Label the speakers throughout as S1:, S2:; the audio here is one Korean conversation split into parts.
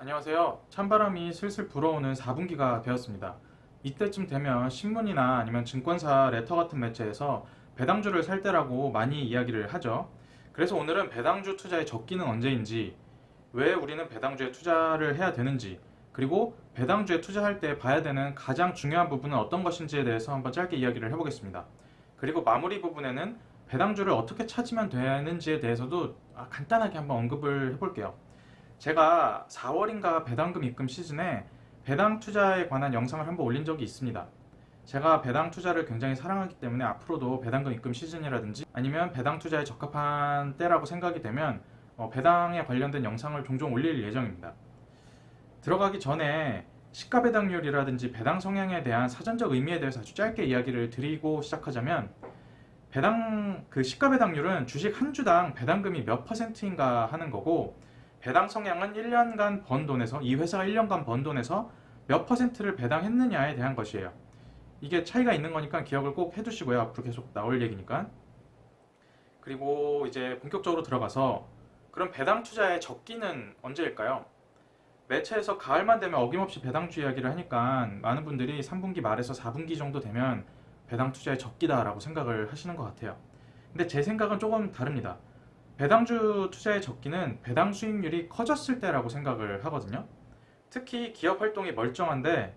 S1: 안녕하세요. 찬바람이 슬슬 불어오는 4분기가 되었습니다. 이때쯤 되면 신문이나 아니면 증권사 레터 같은 매체에서 배당주를 살 때라고 많이 이야기를 하죠. 그래서 오늘은 배당주 투자의 적기는 언제인지, 왜 우리는 배당주에 투자를 해야 되는지, 그리고 배당주에 투자할 때 봐야 되는 가장 중요한 부분은 어떤 것인지에 대해서 한번 짧게 이야기를 해보겠습니다. 그리고 마무리 부분에는 배당주를 어떻게 찾으면 되는지에 대해서도 아, 간단하게 한번 언급을 해볼게요. 제가 4월인가 배당금 입금 시즌에 배당 투자에 관한 영상을 한번 올린 적이 있습니다. 제가 배당 투자를 굉장히 사랑하기 때문에 앞으로도 배당금 입금 시즌이라든지 아니면 배당 투자에 적합한 때라고 생각이 되면 어, 배당에 관련된 영상을 종종 올릴 예정입니다. 들어가기 전에 시가 배당률이라든지 배당 성향에 대한 사전적 의미에 대해서 아주 짧게 이야기를 드리고 시작하자면 배당 그 시가 배당률은 주식 한 주당 배당금이 몇 퍼센트인가 하는 거고 배당 성향은 1년간 번 돈에서 이 회사가 1년간 번 돈에서 몇 퍼센트를 배당했느냐에 대한 것이에요. 이게 차이가 있는 거니까 기억을 꼭 해두시고요. 앞으로 계속 나올 얘기니까. 그리고 이제 본격적으로 들어가서 그럼 배당 투자의 적기는 언제일까요? 매체에서 가을만 되면 어김없이 배당주 이야기를 하니까 많은 분들이 3분기 말에서 4분기 정도 되면 배당 투자의 적기다라고 생각을 하시는 것 같아요. 근데 제 생각은 조금 다릅니다. 배당주 투자의 적기는 배당 수익률이 커졌을 때라고 생각을 하거든요. 특히 기업 활동이 멀쩡한데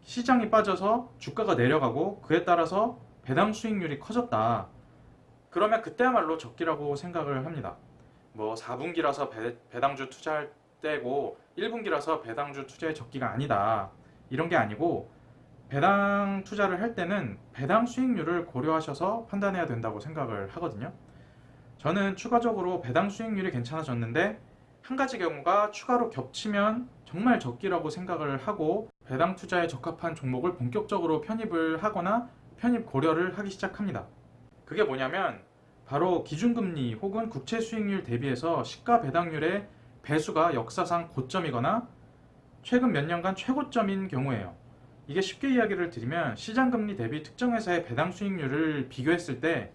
S1: 시장이 빠져서 주가가 내려가고 그에 따라서 배당 수익률이 커졌다. 그러면 그때야말로 적기라고 생각을 합니다. 뭐 4분기라서 배, 당주 투자할 때고 1분기라서 배당주 투자의 적기가 아니다. 이런 게 아니고 배당 투자를 할 때는 배당 수익률을 고려하셔서 판단해야 된다고 생각을 하거든요. 저는 추가적으로 배당 수익률이 괜찮아졌는데 한 가지 경우가 추가로 겹치면 정말 적기라고 생각을 하고 배당 투자에 적합한 종목을 본격적으로 편입을 하거나 편입 고려를 하기 시작합니다. 그게 뭐냐면 바로 기준금리 혹은 국채 수익률 대비해서 시가 배당률의 배수가 역사상 고점이거나 최근 몇 년간 최고점인 경우예요. 이게 쉽게 이야기를 드리면 시장금리 대비 특정 회사의 배당 수익률을 비교했을 때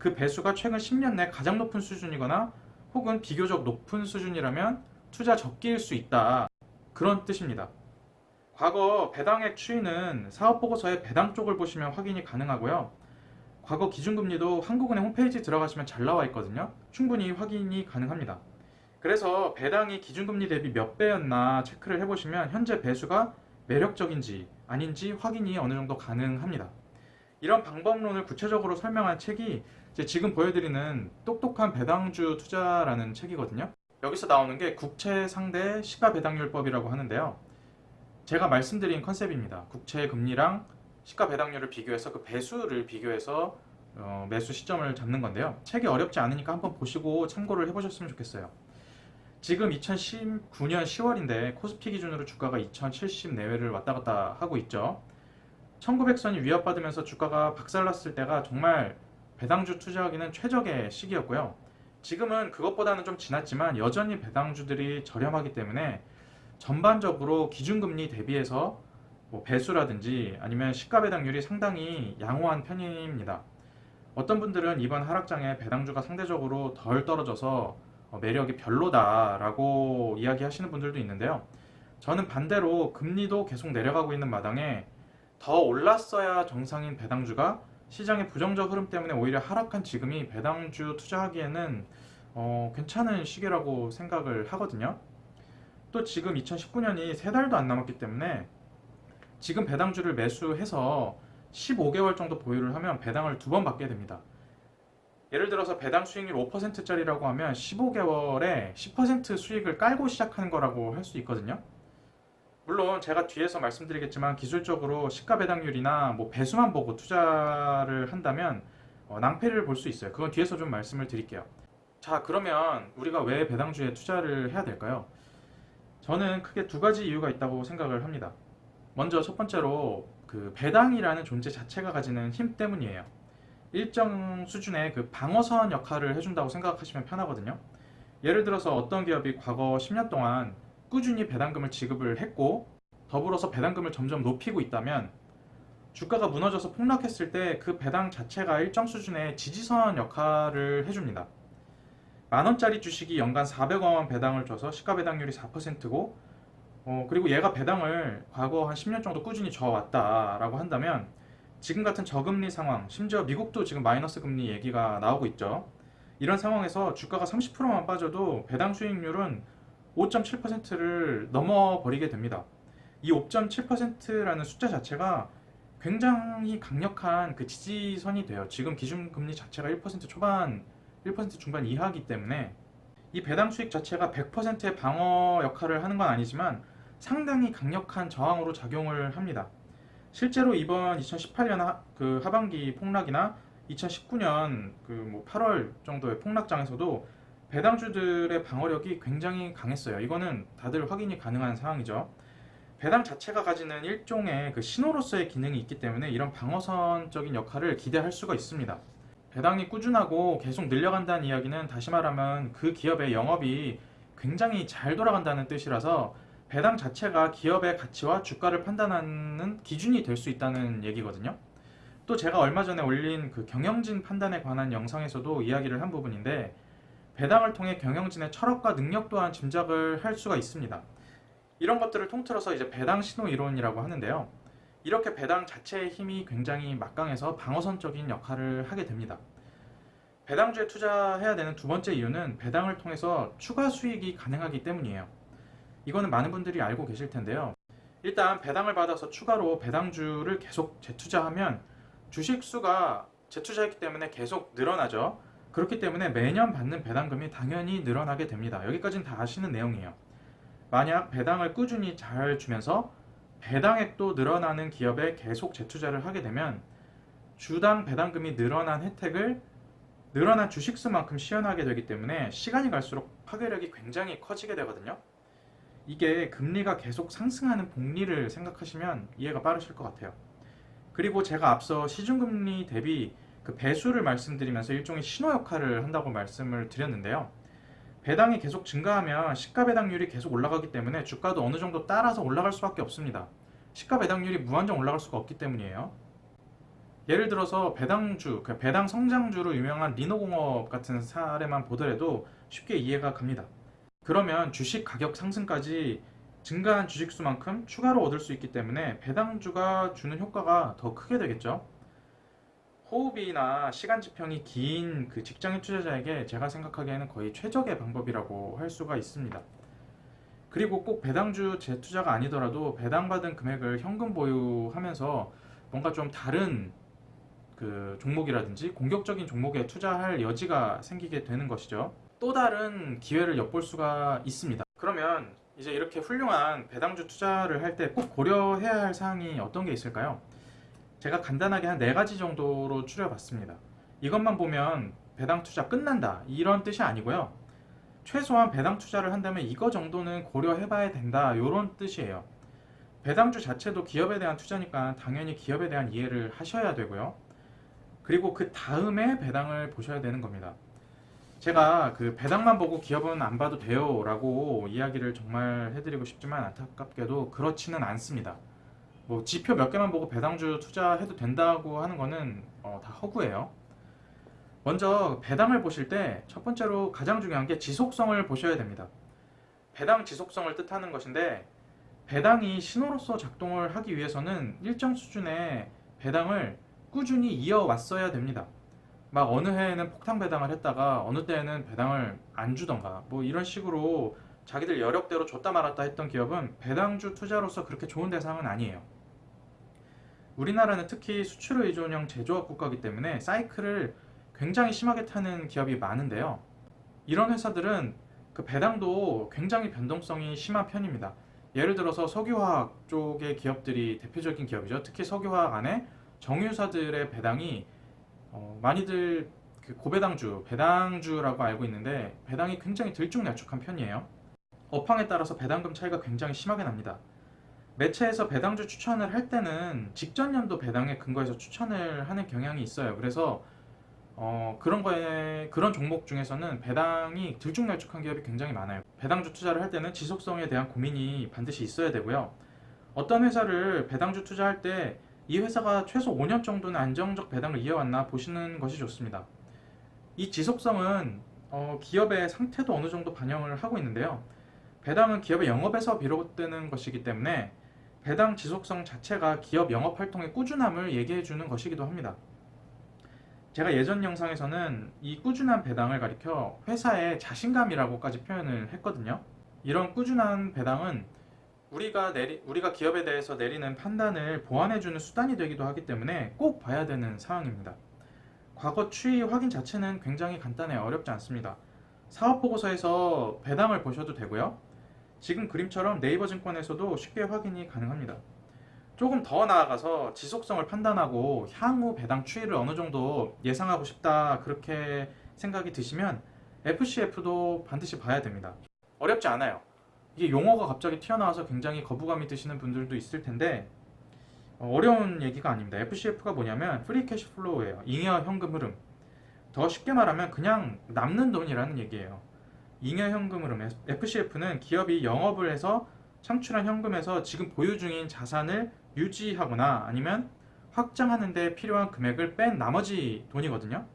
S1: 그 배수가 최근 10년 내 가장 높은 수준이거나 혹은 비교적 높은 수준이라면 투자 적기일 수 있다. 그런 뜻입니다. 과거 배당액 추이는 사업 보고서의 배당 쪽을 보시면 확인이 가능하고요. 과거 기준금리도 한국은행 홈페이지 들어가시면 잘 나와 있거든요. 충분히 확인이 가능합니다. 그래서 배당이 기준금리 대비 몇 배였나 체크를 해보시면 현재 배수가 매력적인지 아닌지 확인이 어느 정도 가능합니다. 이런 방법론을 구체적으로 설명한 책이 지금 보여드리는 똑똑한 배당주 투자라는 책이거든요. 여기서 나오는 게 국채 상대 시가 배당률법이라고 하는데요. 제가 말씀드린 컨셉입니다. 국채 금리랑 시가 배당률을 비교해서 그 배수를 비교해서 어, 매수 시점을 잡는 건데요. 책이 어렵지 않으니까 한번 보시고 참고를 해보셨으면 좋겠어요. 지금 2019년 10월인데 코스피 기준으로 주가가 2070 내외를 왔다 갔다 하고 있죠. 1900선이 위협받으면서 주가가 박살났을 때가 정말 배당주 투자하기는 최적의 시기였고요. 지금은 그것보다는 좀 지났지만 여전히 배당주들이 저렴하기 때문에 전반적으로 기준금리 대비해서 뭐 배수라든지 아니면 시가 배당률이 상당히 양호한 편입니다. 어떤 분들은 이번 하락장에 배당주가 상대적으로 덜 떨어져서 어, 매력이 별로다라고 이야기하시는 분들도 있는데요. 저는 반대로 금리도 계속 내려가고 있는 마당에 더 올랐어야 정상인 배당주가 시장의 부정적 흐름 때문에 오히려 하락한 지금이 배당주 투자하기에는 어, 괜찮은 시기라고 생각을 하거든요. 또 지금 2019년이 세 달도 안 남았기 때문에 지금 배당주를 매수해서 15개월 정도 보유를 하면 배당을 두 번 받게 됩니다. 예를 들어서 배당 수익률 5%짜리라고 하면 15개월에 10% 수익을 깔고 시작하는 거라고 할 수 있거든요. 물론 제가 뒤에서 말씀드리겠지만 기술적으로 시가 배당률이나 뭐 배수만 보고 투자를 한다면 어, 낭패를 볼 수 있어요. 그건 뒤에서 좀 말씀을 드릴게요. 자, 그러면 우리가 왜 배당주에 투자를 해야 될까요? 저는 크게 두 가지 이유가 있다고 생각을 합니다. 먼저 첫 번째로 그 배당이라는 존재 자체가 가지는 힘 때문이에요. 일정 수준의 그 방어선 역할을 해준다고 생각하시면 편하거든요. 예를 들어서 어떤 기업이 과거 10년 동안 꾸준히 배당금을 지급을 했고 더불어서 배당금을 점점 높이고 있다면 주가가 무너져서 폭락했을 때 그 배당 자체가 일정 수준의 지지선 역할을 해줍니다. 만 원짜리 주식이 연간 400원만 배당을 줘서 시가 배당률이 4%고 어, 그리고 얘가 배당을 과거 한 10년 정도 꾸준히 줘왔다라고 한다면 지금 같은 저금리 상황, 심지어 미국도 지금 마이너스 금리 얘기가 나오고 있죠. 이런 상황에서 주가가 30%만 빠져도 배당 수익률은 5.7%를 넘어버리게 됩니다. 이 5.7%라는 숫자 자체가 굉장히 강력한 그 지지선이 돼요. 지금 기준금리 자체가 1% 초반, 1% 중반 이하이기 때문에 이 배당 수익 자체가 100%의 방어 역할을 하는 건 아니지만 상당히 강력한 저항으로 작용을 합니다. 실제로 이번 2018년 하, 그 하반기 폭락이나 2019년 그 뭐 8월 정도의 폭락장에서도 배당주들의 방어력이 굉장히 강했어요. 이거는 다들 확인이 가능한 상황이죠. 배당 자체가 가지는 일종의 그 신호로서의 기능이 있기 때문에 이런 방어선적인 역할을 기대할 수가 있습니다. 배당이 꾸준하고 계속 늘려간다는 이야기는 다시 말하면 그 기업의 영업이 굉장히 잘 돌아간다는 뜻이라서 배당 자체가 기업의 가치와 주가를 판단하는 기준이 될 수 있다는 얘기거든요. 또 제가 얼마 전에 올린 그 경영진 판단에 관한 영상에서도 이야기를 한 부분인데 배당을 통해 경영진의 철학과 능력 또한 짐작을 할 수가 있습니다. 이런 것들을 통틀어서 이제 배당 신호 이론이라고 하는데요. 이렇게 배당 자체의 힘이 굉장히 막강해서 방어선적인 역할을 하게 됩니다. 배당주에 투자해야 되는 두 번째 이유는 배당을 통해서 추가 수익이 가능하기 때문이에요. 이거는 많은 분들이 알고 계실 텐데요. 일단 배당을 받아서 추가로 배당주를 계속 재투자하면 주식 수가 재투자했기 때문에 계속 늘어나죠. 그렇기 때문에 매년 받는 배당금이 당연히 늘어나게 됩니다. 여기까지는 다 아시는 내용이에요. 만약 배당을 꾸준히 잘 주면서 배당액도 늘어나는 기업에 계속 재투자를 하게 되면 주당 배당금이 늘어난 혜택을 늘어난 주식수만큼 시현하게 되기 때문에 시간이 갈수록 파괴력이 굉장히 커지게 되거든요. 이게 금리가 계속 상승하는 복리를 생각하시면 이해가 빠르실 것 같아요. 그리고 제가 앞서 시중금리 대비 그 배수를 말씀드리면서 일종의 신호 역할을 한다고 말씀을 드렸는데요. 배당이 계속 증가하면 시가 배당률이 계속 올라가기 때문에 주가도 어느 정도 따라서 올라갈 수밖에 없습니다. 시가 배당률이 무한정 올라갈 수가 없기 때문이에요. 예를 들어서 배당주, 그 배당 성장주로 유명한 리노공업 같은 사례만 보더라도 쉽게 이해가 갑니다. 그러면 주식 가격 상승까지 증가한 주식수만큼 추가로 얻을 수 있기 때문에 배당주가 주는 효과가 더 크게 되겠죠. 호흡이나 시간 지평이 긴 그 직장인 투자자에게 제가 생각하기에는 거의 최적의 방법이라고 할 수가 있습니다. 그리고 꼭 배당주 재투자가 아니더라도 배당받은 금액을 현금 보유하면서 뭔가 좀 다른 그 종목이라든지 공격적인 종목에 투자할 여지가 생기게 되는 것이죠. 또 다른 기회를 엿볼 수가 있습니다. 그러면 이제 이렇게 훌륭한 배당주 투자를 할 때 꼭 고려해야 할 사항이 어떤 게 있을까요? 제가 간단하게 한 네 가지 정도로 추려봤습니다. 이것만 보면 배당 투자 끝난다 이런 뜻이 아니고요. 최소한 배당 투자를 한다면 이거 정도는 고려해봐야 된다 이런 뜻이에요. 배당주 자체도 기업에 대한 투자니까 당연히 기업에 대한 이해를 하셔야 되고요. 그리고 그 다음에 배당을 보셔야 되는 겁니다. 제가 그 배당만 보고 기업은 안 봐도 돼요 라고 이야기를 정말 해드리고 싶지만 안타깝게도 그렇지는 않습니다. 뭐 지표 몇 개만 보고 배당주 투자해도 된다고 하는 거는 어, 다 허구예요. 먼저 배당을 보실 때 첫 번째로 가장 중요한 게 지속성을 보셔야 됩니다. 배당 지속성을 뜻하는 것인데 배당이 신호로서 작동을 하기 위해서는 일정 수준의 배당을 꾸준히 이어왔어야 됩니다. 막 어느 해에는 폭탄 배당을 했다가 어느 때에는 배당을 안 주던가 뭐 이런 식으로 자기들 여력대로 줬다 말았다 했던 기업은 배당주 투자로서 그렇게 좋은 대상은 아니에요. 우리나라는 특히 수출 의존형 제조업 국가이기 때문에 사이클을 굉장히 심하게 타는 기업이 많은데요. 이런 회사들은 그 배당도 굉장히 변동성이 심한 편입니다. 예를 들어서 석유화학 쪽의 기업들이 대표적인 기업이죠. 특히 석유화학 안에 정유사들의 배당이 어, 많이들 그 고배당주, 배당주라고 알고 있는데 배당이 굉장히 들쭉날쭉한 편이에요. 업황에 따라서 배당금 차이가 굉장히 심하게 납니다. 매체에서 배당주 추천을 할 때는 직전 연도 배당에 근거해서 추천을 하는 경향이 있어요. 그래서 어, 그런 거에 그런 종목 중에서는 배당이 들쭉날쭉한 기업이 굉장히 많아요. 배당주 투자를 할 때는 지속성에 대한 고민이 반드시 있어야 되고요. 어떤 회사를 배당주 투자할 때 이 회사가 최소 5년 정도는 안정적 배당을 이어왔나 보시는 것이 좋습니다. 이 지속성은 어, 기업의 상태도 어느 정도 반영을 하고 있는데요. 배당은 기업의 영업에서 비롯되는 것이기 때문에 배당 지속성 자체가 기업 영업 활동의 꾸준함을 얘기해 주는 것이기도 합니다. 제가 예전 영상에서는 이 꾸준한 배당을 가리켜 회사의 자신감이라고까지 표현을 했거든요. 이런 꾸준한 배당은 우리가 내리 우리가 기업에 대해서 내리는 판단을 보완해 주는 수단이 되기도 하기 때문에 꼭 봐야 되는 사항입니다. 과거 추이 확인 자체는 굉장히 간단해요. 어렵지 않습니다. 사업 보고서에서 배당을 보셔도 되고요. 지금 그림처럼 네이버 증권에서도 쉽게 확인이 가능합니다. 조금 더 나아가서 지속성을 판단하고 향후 배당 추이를 어느 정도 예상하고 싶다 그렇게 생각이 드시면 FCF도 반드시 봐야 됩니다. 어렵지 않아요. 이게 용어가 갑자기 튀어나와서 굉장히 거부감이 드시는 분들도 있을 텐데 어, 어려운 얘기가 아닙니다. FCF가 뭐냐면 프리 캐시 플로우예요. 잉여 현금 흐름. 더 쉽게 말하면 그냥 남는 돈이라는 얘기예요. 잉여 현금 흐름 FCF는 기업이 영업을 해서 창출한 현금에서 지금 보유 중인 자산을 유지하거나 아니면 확장하는 데 필요한 금액을 뺀 나머지 돈이거든요.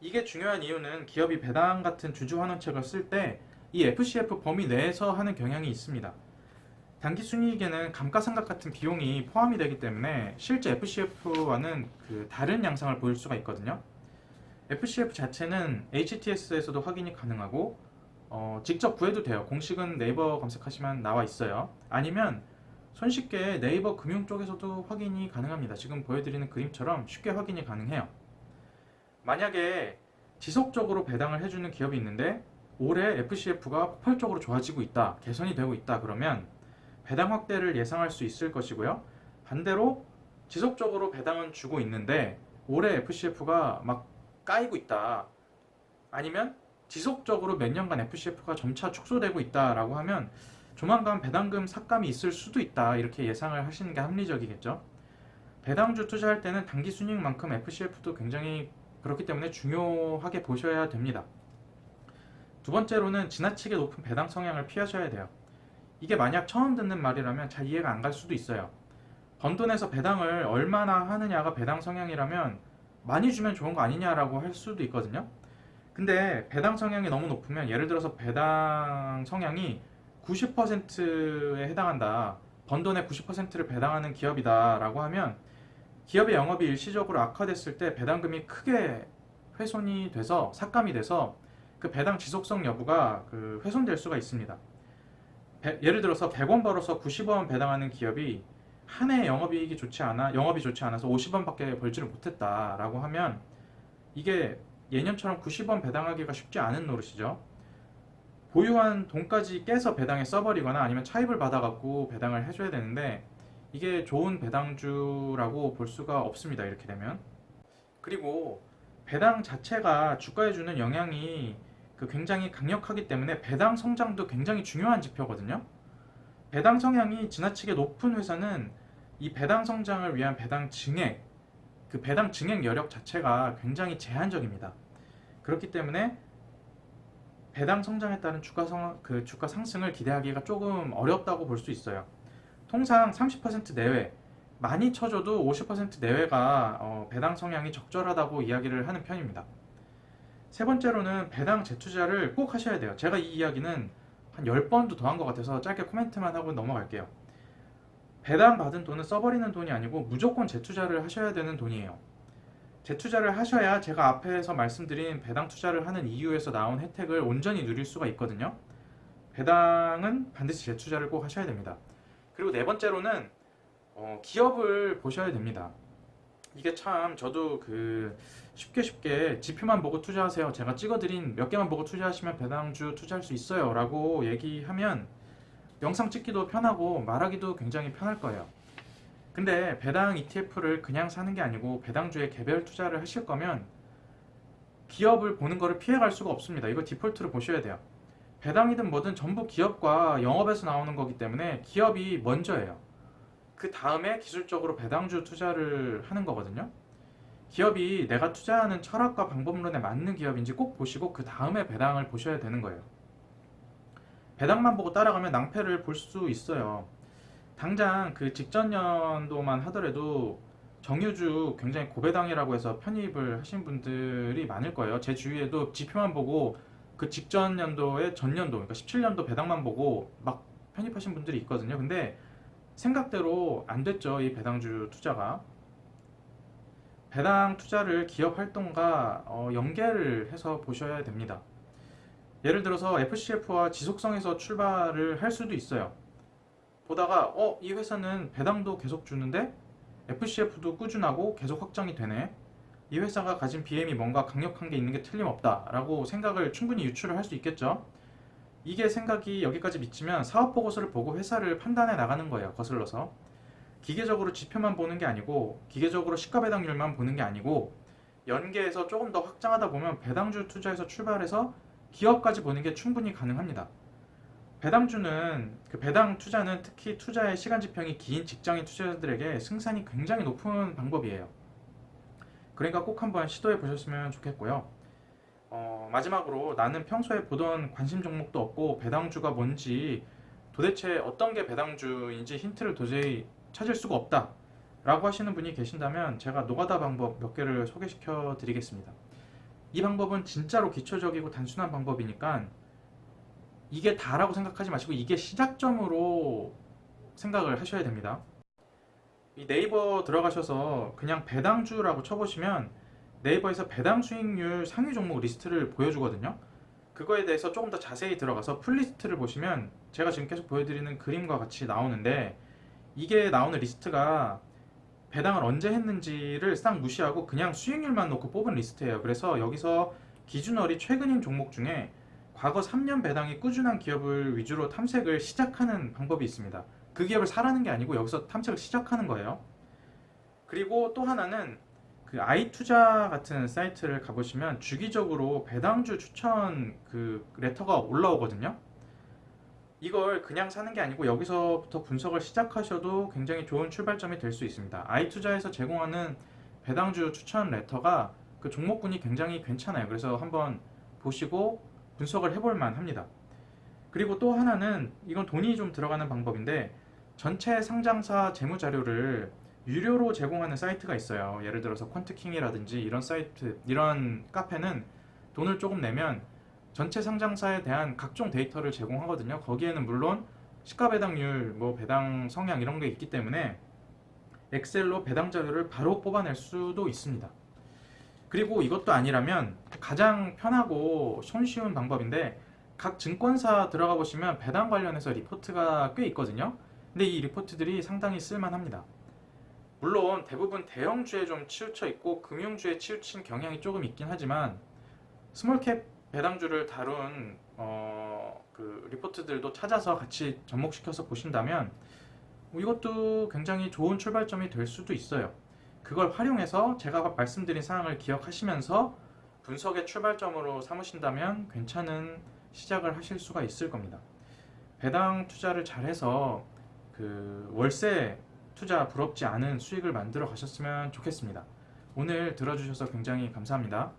S1: 이게 중요한 이유는 기업이 배당 같은 주주 환원책을 쓸 때 이 FCF 범위 내에서 하는 경향이 있습니다. 단기 순이익에는 감가상각 같은 비용이 포함이 되기 때문에 실제 FCF와는 그 다른 양상을 보일 수가 있거든요. FCF 자체는 HTS에서도 확인이 가능하고 어, 직접 구해도 돼요. 공식은 네이버 검색하시면 나와 있어요. 아니면 손쉽게 네이버 금융 쪽에서도 확인이 가능합니다. 지금 보여드리는 그림처럼 쉽게 확인이 가능해요. 만약에 지속적으로 배당을 해주는 기업이 있는데 올해 FCF가 폭발적으로 좋아지고 있다, 개선이 되고 있다 그러면 배당 확대를 예상할 수 있을 것이고요. 반대로 지속적으로 배당은 주고 있는데 올해 FCF가 막 까이고 있다. 아니면 지속적으로 몇 년간 FCF가 점차 축소되고 있다라고 하면 조만간 배당금 삭감이 있을 수도 있다. 이렇게 예상을 하시는 게 합리적이겠죠. 배당주 투자할 때는 단기 순이익만큼 FCF도 굉장히 그렇기 때문에 중요하게 보셔야 됩니다. 두 번째로는 지나치게 높은 배당 성향을 피하셔야 돼요. 이게 만약 처음 듣는 말이라면 잘 이해가 안 갈 수도 있어요. 번 돈에서 배당을 얼마나 하느냐가 배당 성향이라면 많이 주면 좋은 거 아니냐라고 할 수도 있거든요. 근데 배당 성향이 너무 높으면 예를 들어서 배당 성향이 90%에 해당한다. 번 돈의 90%를 배당하는 기업이다라고 하면 기업의 영업이 일시적으로 악화됐을 때 배당금이 크게 훼손이 돼서 삭감이 돼서 그 배당 지속성 여부가 그 훼손될 수가 있습니다. 배- 예를 들어서 100원 벌어서 90원 배당하는 기업이 한 해 영업이익이 좋지 않아 영업이 좋지 않아서 50원밖에 벌지를 못했다라고 하면 이게 예년처럼 90원 배당하기가 쉽지 않은 노릇이죠. 보유한 돈까지 깨서 배당에 써버리거나 아니면 차입을 받아갖고 배당을 해줘야 되는데 이게 좋은 배당주라고 볼 수가 없습니다. 이렇게 되면 그리고 배당 자체가 주가에 주는 영향이 그 굉장히 강력하기 때문에 배당 성장도 굉장히 중요한 지표거든요. 배당 성향이 지나치게 높은 회사는 이 배당 성장을 위한 배당 증액, 그 배당 증액 여력 자체가 굉장히 제한적입니다. 그렇기 때문에 배당 성장에 따른 주가 성, 그 주가 상승을 기대하기가 조금 어렵다고 볼 수 있어요. 통상 30% 내외, 많이 쳐줘도 50% 내외가 어, 배당 성향이 적절하다고 이야기를 하는 편입니다. 세 번째로는 배당 재투자를 꼭 하셔야 돼요. 제가 이 이야기는 한 10번도 더 한 것 같아서 짧게 코멘트만 하고 넘어갈게요. 배당 받은 돈은 써버리는 돈이 아니고 무조건 재투자를 하셔야 되는 돈이에요. 재투자를 하셔야 제가 앞에서 말씀드린 배당 투자를 하는 이유에서 나온 혜택을 온전히 누릴 수가 있거든요. 배당은 반드시 재투자를 꼭 하셔야 됩니다. 그리고 네 번째로는 어, 기업을 보셔야 됩니다. 이게 참 저도 그 쉽게 쉽게 지표만 보고 투자하세요. 제가 찍어드린 몇 개만 보고 투자하시면 배당주 투자할 수 있어요. 라고 얘기하면 영상 찍기도 편하고 말하기도 굉장히 편할 거예요. 근데 배당 ETF를 그냥 사는 게 아니고 배당주에 개별 투자를 하실 거면 기업을 보는 거를 피해갈 수가 없습니다. 이거 디폴트로 보셔야 돼요. 배당이든 뭐든 전부 기업과 영업에서 나오는 거기 때문에 기업이 먼저예요. 그 다음에 기술적으로 배당주 투자를 하는 거거든요. 기업이 내가 투자하는 철학과 방법론에 맞는 기업인지 꼭 보시고 그 다음에 배당을 보셔야 되는 거예요. 배당만 보고 따라가면 낭패를 볼 수 있어요. 당장 그 직전 연도만 하더라도 정유주 굉장히 고배당이라고 해서 편입을 하신 분들이 많을 거예요. 제 주위에도 지표만 보고 그 직전 연도의 전년도, 그러니까 17년도 배당만 보고 막 편입하신 분들이 있거든요. 근데 생각대로 안 됐죠. 이 배당주 투자가. 배당 투자를 기업 활동과 어, 연계를 해서 보셔야 됩니다. 예를 들어서 FCF와 지속성에서 출발을 할 수도 있어요. 보다가 어, 이 회사는 배당도 계속 주는데 FCF도 꾸준하고 계속 확장이 되네. 이 회사가 가진 BM이 뭔가 강력한 게 있는 게 틀림없다라고 생각을 충분히 유추를 할 수 있겠죠. 이게 생각이 여기까지 미치면 사업 보고서를 보고 회사를 판단해 나가는 거예요. 거슬러서. 기계적으로 지표만 보는 게 아니고 기계적으로 시가 배당률만 보는 게 아니고 연계해서 조금 더 확장하다 보면 배당주 투자에서 출발해서 기업까지 보는 게 충분히 가능합니다. 배당주는 그 배당 투자는 특히 투자의 시간 지평이 긴 직장인 투자자들에게 승산이 굉장히 높은 방법이에요. 그러니까 꼭 한번 시도해 보셨으면 좋겠고요. 어, 마지막으로 나는 평소에 보던 관심 종목도 없고 배당주가 뭔지 도대체 어떤 게 배당주인지 힌트를 도저히 찾을 수가 없다. 라고 하시는 분이 계신다면 제가 노가다 방법 몇 개를 소개시켜 드리겠습니다. 이 방법은 진짜로 기초적이고 단순한 방법이니까 이게 다라고 생각하지 마시고 이게 시작점으로 생각을 하셔야 됩니다. 이 네이버 들어가셔서 그냥 배당주라고 쳐보시면 네이버에서 배당 수익률 상위 종목 리스트를 보여주거든요. 그거에 대해서 조금 더 자세히 들어가서 풀리스트를 보시면 제가 지금 계속 보여드리는 그림과 같이 나오는데 이게 나오는 리스트가 배당을 언제 했는지를 싹 무시하고 그냥 수익률만 놓고 뽑은 리스트예요. 그래서 여기서 기준월이 최근인 종목 중에 과거 3년 배당이 꾸준한 기업을 위주로 탐색을 시작하는 방법이 있습니다. 그 기업을 사라는 게 아니고 여기서 탐색을 시작하는 거예요. 그리고 또 하나는 그 아이투자 같은 사이트를 가보시면 주기적으로 배당주 추천 그 레터가 올라오거든요. 이걸 그냥 사는 게 아니고 여기서부터 분석을 시작하셔도 굉장히 좋은 출발점이 될 수 있습니다. 아이투자에서 제공하는 배당주 추천 레터가 그 종목군이 굉장히 괜찮아요. 그래서 한번 보시고 분석을 해볼 만 합니다. 그리고 또 하나는 이건 돈이 좀 들어가는 방법인데 전체 상장사 재무 자료를 유료로 제공하는 사이트가 있어요. 예를 들어서 퀀트킹이라든지 이런 사이트, 이런 카페는 돈을 조금 내면 전체 상장사에 대한 각종 데이터를 제공하거든요. 거기에는 물론 시가 배당률, 뭐 배당 성향 이런 게 있기 때문에 엑셀로 배당 자료를 바로 뽑아낼 수도 있습니다. 그리고 이것도 아니라면 가장 편하고 손쉬운 방법인데 각 증권사 들어가 보시면 배당 관련해서 리포트가 꽤 있거든요. 근데 이 리포트들이 상당히 쓸만합니다. 물론 대부분 대형주에 좀 치우쳐 있고 금융주에 치우친 경향이 조금 있긴 하지만 스몰캡 배당주를 다룬 어, 그 리포트들도 찾아서 같이 접목시켜서 보신다면 뭐 이것도 굉장히 좋은 출발점이 될 수도 있어요. 그걸 활용해서 제가 말씀드린 사항을 기억하시면서 분석의 출발점으로 삼으신다면 괜찮은 시작을 하실 수가 있을 겁니다. 배당 투자를 잘해서 그 월세 투자 부럽지 않은 수익을 만들어 가셨으면 좋겠습니다. 오늘 들어주셔서 굉장히 감사합니다.